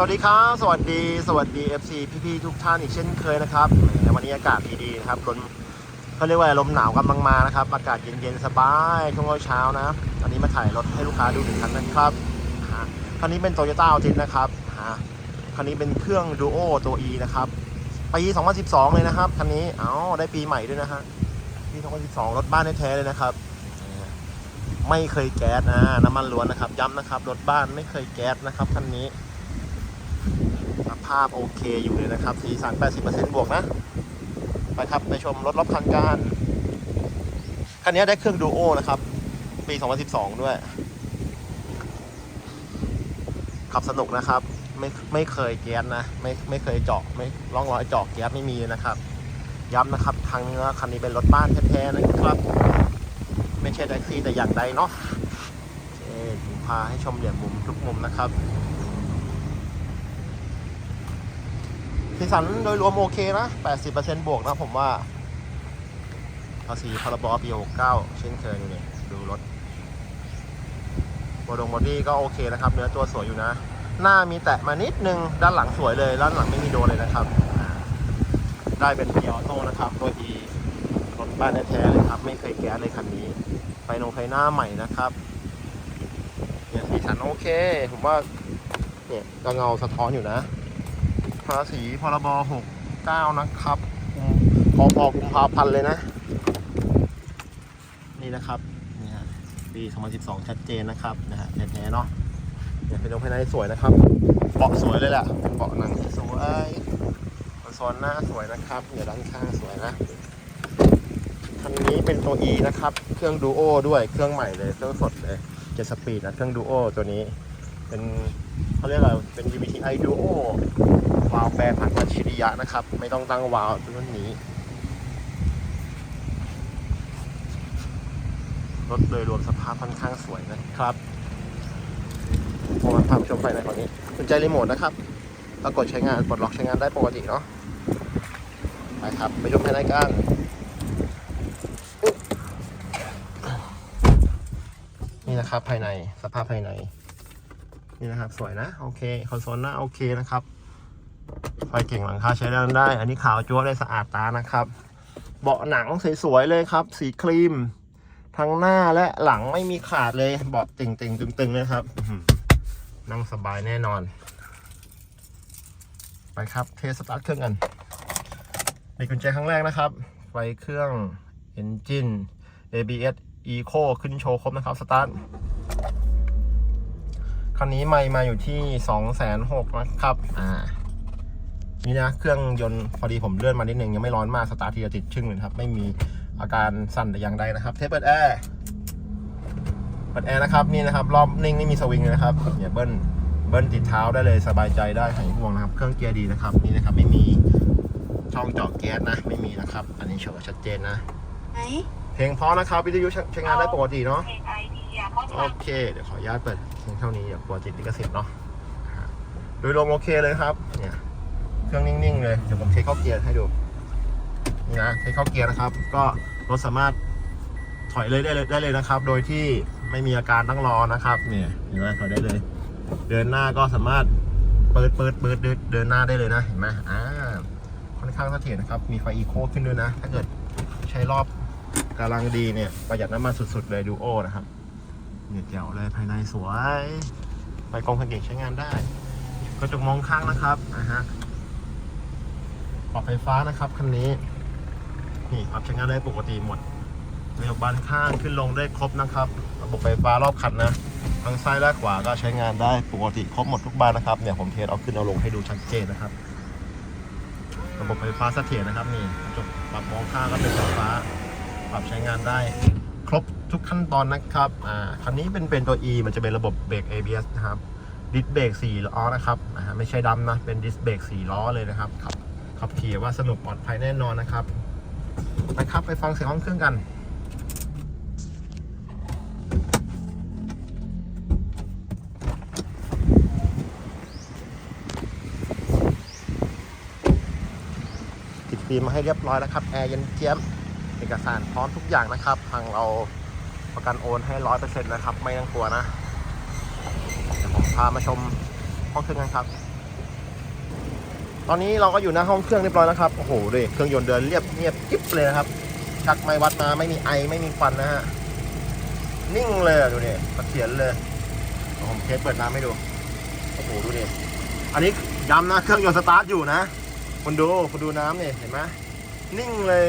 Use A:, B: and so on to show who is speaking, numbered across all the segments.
A: สวัสดีครับ สวัสดี สวัสดี FC พี่ๆทุกท่านอีกเช่นเคยนะครับวันนี้อากาศดีๆนะครับลมเขาเรียกว่าลมหนาวกำลังมานะครับ อากาศเย็นๆสบายช่วงเช้านะตอนนี้มาถ่ายรถให้ลูกค้าดูหนึ่งคันนะครับคันนี้เป็น Toyota a l t i s นะครับคันนี้เป็นเครื่อง Duo ตัว E นะครับปี2012 เลยนะครับคันนี้เอ้าได้ปีใหม่ด้วยนะฮะปี2012 รถบ้านแท้ๆเลยนะครับ ไม่เคยแก๊สนะน้ำมันล้วนนะครับ ย้ำนะครับ รถบ้านไม่เคยแก๊สนะครับคันนี้ ภาพโอเคอยู่เลยนะครับ สีสัน 80%บวกนะ ไปครับ ไปชมรถรอบคันกัน คันนี้ได้เครื่องดูโอนะครับ ปี 2012 ด้วย ขับสนุกนะครับ ไม่ไม่เคยแก๊สนะ ไม่ไม่เคยเจาะไม่ร่องรอยเจาะแก๊สไม่มีนะครับ ย้ำนะครับ ทางเนื้อคันนี้เป็นรถบ้านแท้ๆนะครับ ไม่ใช่แท็กซี่แต่อย่างใดเนาะโอเคผมพาให้ชมเหลี่ยมมุมทุกมุมนะครับ สีสันโดยรวมโอเคนะ 80%บวกนะผมว่าภาษีพรบปี69เช่นเคยนี่ดูรถบอดงบอดี้ก็โอเคนะครับ เนื้อตัวสวยอยู่นะ หน้ามีแตะมานิดนึง ด้านหลังสวยเลย ด้านหลังไม่มีโดนเลยนะครับ ได้เป็นพีออโต้นะครับ ตัว E รถบ้านแท้ๆเลยครับ ไม่เคยแก้เลยคันนี้ ไฟนงไฟหน้าใหม่นะครับเนี่ยสีสันโอเค ผมว่าเนี่ยก็เงาสะท้อนอยู่นะ ภาษีพรบ69 นะครับกุมพอกุมภาพันธ์เลยนะ นี่นะครับนี่ฮะปี2012 ชัดเจนนะครับนะฮะแท้ๆเนาะเนี่ยเป็นรถภายในสวยนะครับเบาะสวยเลยแหละเบาะหนังสวยคอนโซลหน้าสวยนะครับเนี่ยด้านข้างสวยนะคันนี้เป็นตัว E นะครับ เครื่องดูโอด้วย เครื่องใหม่เลย เครื่องสดเลยเจ็ดสปีดนะ เครื่องดูโอตัวนี้ เป็นเขาเรียกอะไร เป็น VVTi Duo วาล์วแปรพันอัจฉริยะนะครับ ไม่ต้องตั้งวาล์วรุ่นนี้ รถโดยรวมสภาพค่อนข้างสวยนะครับผมมาพาไปชมไฟในตอนนี้กุญแจรีโมทนะครับปรากฏใช้งานปลดล็อกใช้งานได้ปกติเนาะไปครับไปชมภายในกันนี่นะครับภายในสภาพภายใน นี่นะครับ สวยนะ โอเค คอนโซลหน้าโอเคนะครับ ไฟเก่งหลังคาใช้ได้ได้ อันนี้ขาวจั๊วได้สะอาดตานะครับ เบาะหนังสวยๆเลยครับ สีครีม ทั้งหน้าและหลังไม่มีขาดเลยเบาะเต่งๆตึงๆเลยครับนั่งสบายแน่นอน ไปครับเทสตาร์ทเครื่องกันในกุญแจครั้งแรกนะครับไฟเครื่อง Engine ABS Eco ขึ้นโชว์ครบนะครับสตาร์ทคันนี้ไม่มาอยู่ที่สองแสนหกนะครับ อ่า นี่นะเครื่องยนต์พอดีผมเลื่อนมานิดนึงยังไม่ร้อนมากสตาร์ททีจะติดชึ่งเลยนะครับ ไม่มีอาการสั่นแต่อย่างใดนะครับ เทปเปิดแอร์เปิดแอร์นะครับนี่นะครับรอบนิ่งไม่มีสวิงเลยนะครับเนี่ยเบิ้ลเบิ้ลติดเท้าได้เลยสบายใจได้หายห่วงนะครับ เครื่องเกียร์ดีนะครับนี่นะครับไม่มีช่องเจาะแก๊สนะ ไม่มีนะครับ อันนี้โชว์ชัดเจนนะ
B: ไหน
A: เพลงเพราะนะครับวิทยุใช้งานได้ปกติเนาะ
B: เพลงไอเดียเขา
A: โอเค เดี๋ยวขออนุญาตเปิดเพียงเท่านี้อย่ากลัวติดลิขสิทธิ์เนาะฮะโดยรวมโอเคเลยครับเนี่ย เครื่องนิ่งๆเลย เดี๋ยวผมเทคเข้าเกียร์ให้ดู นี่นะเทคเข้าเกียร์นะครับ ก็รถสามารถถอยเลยได้เลยได้เลยนะครับ โดยที่ไม่มีอาการตั้งรอนะครับเนี่ยเห็นไหมถอยได้เลย เดินหน้าก็สามารถเปิดเปิดเปิดเดินเดินหน้าได้เลยนะเห็นไหมอ่าค่อนข้างเสถียรนะครับ มีไฟอีโคขึ้นด้วยนะ ถ้าเกิดใช้รอบกำลังดีเนี่ยประหยัดน้ำมันสุดๆเลยดูโอนะครับเนี่ยเจ๋วเลยภายในสวย ไฟกองคันเก่งใช้งานได้กระจกมองข้างนะครับอะฮะ ปรับไฟฟ้านะครับคันนี้ นี่ปรับใช้งานได้ปกติหมดระจกบานข้างขึ้นลงได้ครบนะครับ ระบบไฟฟ้ารอบคันนะทั้งซ้ายและขวาก็ใช้งานได้ปกติครบหมดทุกบานนะครับเนี่ยผมเทสเอาขึ้นเอาลงให้ดูชัดเจนนะครับ ระบบไฟฟ้าเสถียรนะครับนี่กระจกปรับมองข้างก็เป็นไฟฟ้า ปรับใช้งานได้ครบทุกขั้นตอนนะครับอ่าคันนี้เป็นเป็นตัว E มันจะเป็นระบบเบรก ABS นะครับดิสเบรก4ล้อนะครับอ่าไม่ใช่ดำนะเป็นดิสเบรก4ล้อเลยนะครับขับ ขับขี่ว่าสนุกปลอดภัยแน่นอนนะครับนะครับไปฟังเสียงห้องเครื่องกันติดฟิล์มมาให้เรียบร้อยแล้วครับแอร์เย็นเจี๊ยบเอกสารพร้อมทุกอย่างนะครับ ทางเราประกันโอนให้ร้อยเปอร์เซ็นต์นะครับ ไม่ต้องกลัวนะเดี๋ยวผมพามาชมห้องเครื่องกันครับ ตอนนี้เราก็อยู่หน้าห้องเครื่องเรียบร้อยแล้วครับ โอ้โหดูเครื่องยนต์เดินเรียบเงียบกิ๊บเลยนะครับ ชักไม่วัดมาไม่มีไอไม่มีควันนะฮะ นิ่งเลยดูดิเสถียรเลยเดี๋ยผมเทสเปิดน้ำให้ดู โอ้โหดูดิ อันนี้ย้ำนะเครื่องยนต์สตาร์ทอยู่นะคุณดูคุณดูน้ำเนี่ยเห็นไหมนิ่งเลย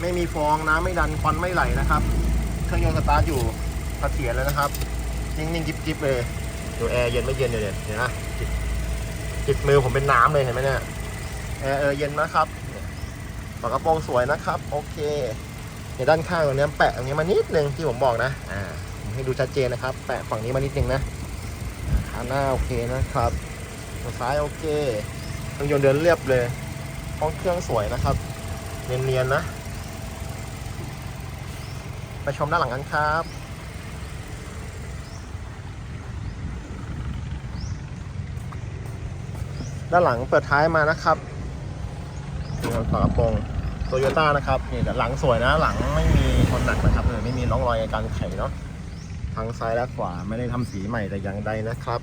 A: ไม่มีฟองน้ำไม่ดันควันไม่ไหลนะครับ เครื่องยนต์สตาร์ทอยู่เสถียรเลยนะครับ นิ่งๆกิ๊บๆเลย ดูแอร์เย็นไม่เย็นเลยเนี่ยเห็นไหม จิบจิบมือผมเป็นน้ำเลยเห็นไหมเนี่ยแอร์เออเย็นนะครับฝากระโปรงสวยนะครับ โอเคในด้านข้างตรงนี้แปะตรงนี้มานิดนึงที่ผมบอกนะอ่าผมให้ดูชัดเจนนะครับ แปะฝั่งนี้มานิดนึงนะอ่าขาหน้าโอเคนะครับตัวซ้ายโอเคเครื่องยนต์เดินเรียบเลยห้องเครื่องสวยนะครับ เนียนๆนะ ไปชมด้านหลังกันครับ ด้านหลังเปิดท้ายมานะครับนี่ฝากระโปรงโตโยต้านะครับนี่แต่หลังสวยนะหลังไม่มีชนหนักนะครับเออไม่มีร่องรอยการไขเนาะทั้งซ้ายและขวาไม่ได้ทำสีใหม่แต่อย่างใดนะครับ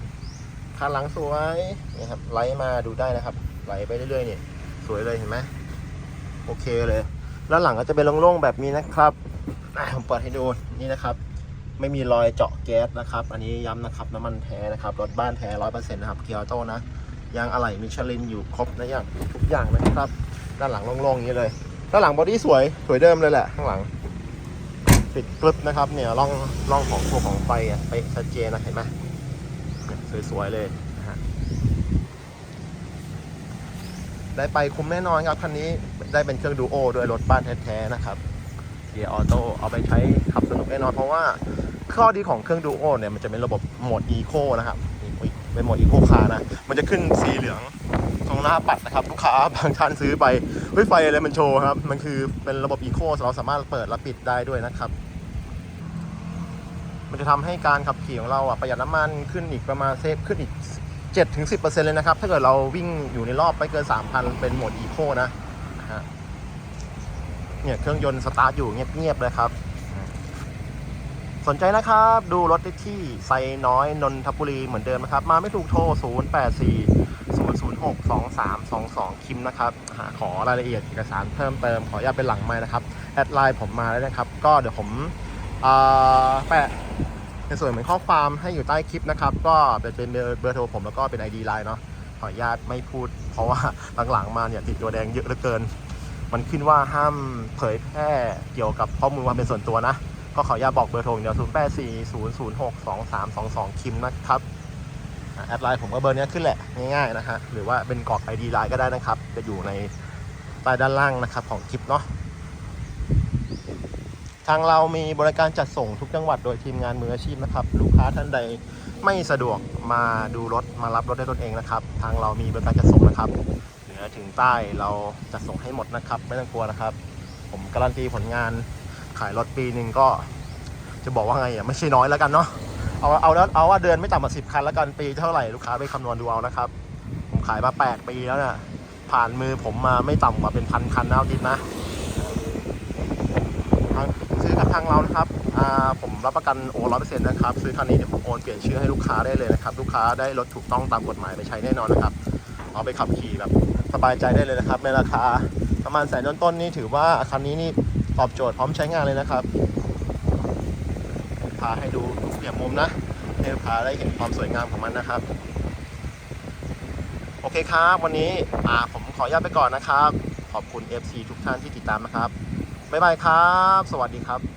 A: คันหลังสวยนี่ครับไล่มาดูได้นะครับไหลไปเรื่อยๆนี่สวยเลยเห็นไหมโอเคเลยแล้วหลังก็จะเป็นโล่งๆแบบนี้นะครับผมเปิดให้ดูนี่นะครับ ไม่มีรอยเจาะแก๊สนะครับ อันนี้ย้ำนะครับน้ำมันแท้นะครับรถบ้านแท้ร้อยเปอร์เซ็นต์นะครับเกียร์โต้นะ ยางอะไหล่มิชลินอยู่ครบนะอย่างทุกอย่างนะครับ ด้านหลังโล่งๆอย่างนี้เลยด้านหลังบอดี้สวยสวยเดิมเลยแหละข้างหลังปิดกรึบนะครับเนี่ยร่องร่องของตัวของไฟอะไปชัดเจนนะเห็นไหมสวยๆเลยนะได้ไปคุ้มแน่นอนครับคันนี้ได้เป็นเครื่องดูโอด้วยรถบ้านแท้ๆนะครับเกียร์ออโต้เอาไปใช้ขับสนุกแน่นอนเพราะว่าข้อดีของเครื่องดูโอเนี่ยมันจะเป็นระบบโหมดอีโคนะครับ เป็นโหมดอีโคคาร์นะ มันจะขึ้นสีเหลืองตรงหน้าปัดนะครับ ลูกค้าบางท่านซื้อไปเฮ้ยไฟอะไรมันโชว์ครับ มันคือเป็นระบบอีโคเราสามารถเปิดและปิดได้ด้วยนะครับ มันจะทำให้การขับขี่ของเราอะประหยัดน้ำมันขึ้นอีกประมาณเซฟขึ้นอีก7ถึง10%เลยนะครับ ถ้าเกิดเราวิ่งอยู่ในรอบไม่เกิน 3,000 เป็นโหมดอีโคนะนะฮะเนี่ยเครื่องยนต์สตาร์ทอยู่เงียบๆเลยครับ สนใจนะครับ ดูรถได้ที่ไซน้อยนนทบุรีเหมือนเดิมนะครับ มาไม่ถูกโทร 0 8 4 0 0 6 2 3 2 2 คิมนะครับหาขอรายละเอียดเอกสารเพิ่มเติม ขออนุญาตเป็นหลังไม้นะครับ แอดไลน์ผมมาแล้วนะครับ ก็เดี๋ยวผมแปะในส่วนเหมือนข้อความให้อยู่ใต้คลิปนะครับ ก็เป็นเบอร์เบอร์โทรผมแล้วก็เป็น ID ไลน์เนาะขออนุญาตไม่พูด เพราะว่าหลังๆมาเนี่ยติดตัวแดงเยอะเหลือเกิน มันขึ้นว่าห้ามเผยแพร่เกี่ยวกับข้อมูลความเป็นส่วนตัวนะ ก็ขออนุญาตบอกเบอร์โทรอย่างเดียว 0 8 4 0 0 6 2 3 2 2 คิมนะครับ แอดไลน์ผมก็เบอร์นี้ขึ้นแหละ ง่ายๆนะฮะ หรือว่าเป็นกรอก ID ไลน์ก็ได้นะครับ จะอยู่ในใต้ด้านล่างนะครับของคลิปเนาะ ทางเรามีบริการจัดส่งทุกจังหวัดโดยทีมงานมืออาชีพนะครับ ลูกค้าท่านใดไม่สะดวกมาดูรถมารับรถได้ตนเองนะครับ ทางเรามีบริการจัดส่งนะครับ เหนือถึงใต้เราจัดส่งให้หมดนะครับ ไม่ต้องกลัวนะครับ ผมการันตีผลงาน ขายรถปีหนึ่งก็ จะบอกว่าไงอะไม่ใช่น้อยแล้วกันเนาะเอาเอาแล้วเอาว่าเดือนไม่ต่ำกว่าสิบคันแล้วกันปีเท่าไหร่ลูกค้าไปคำนวณดูเอานะครับ ผมขายมาแปดปีแล้วนี่ยผ่านมือผมมาไม่ต่ำกว่าเป็นพันคันนะเอาดินนะซื้อกับทางเรานะครับอ่าผมรับประกันโอนร้อยเปอร์เซ็นต์นะครับ ซื้อคันนี้เดี๋ยวผมโอนเปลี่ยนชื่อให้ลูกค้าได้เลยนะครับ ลูกค้าได้รถถูกต้องตามกฎหมายไปใช้แน่นอนนะครับ เอาไปขับขี่แบบสบายใจได้เลยนะครับในราคาประมาณแสนต้นๆนี่ถือว่าคันนี้นี่ ตอบโจทย์พร้อมใช้งานเลยนะครับ พาให้ดูทุกเหลี่ยมมุมนะให้พาได้เห็นความสวยงามของมันนะครับ โอเคครับ วันนี้อ่าผมขออนุญาตไปก่อนนะครับ ขอบคุณ FC ทุกท่านที่ติดตามนะครับบ๊ายบายครับ สวัสดีครับ